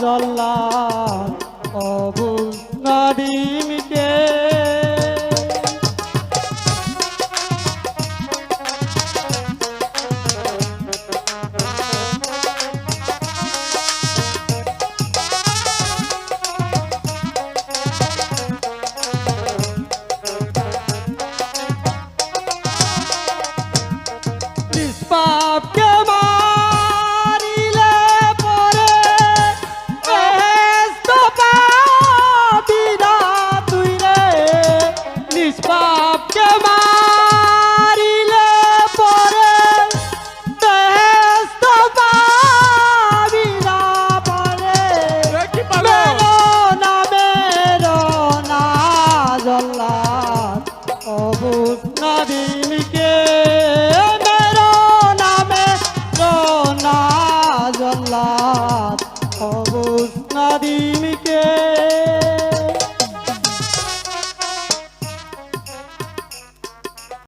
জল্লা অবুল নাদিমকে নিষ্পাপকে মারিলে পরে বেহেশত পাবি না পরে। মেরো না মেরো না জল্লাদ। অবুজ নদীনকে মেরো না মেরো না জল্লাদ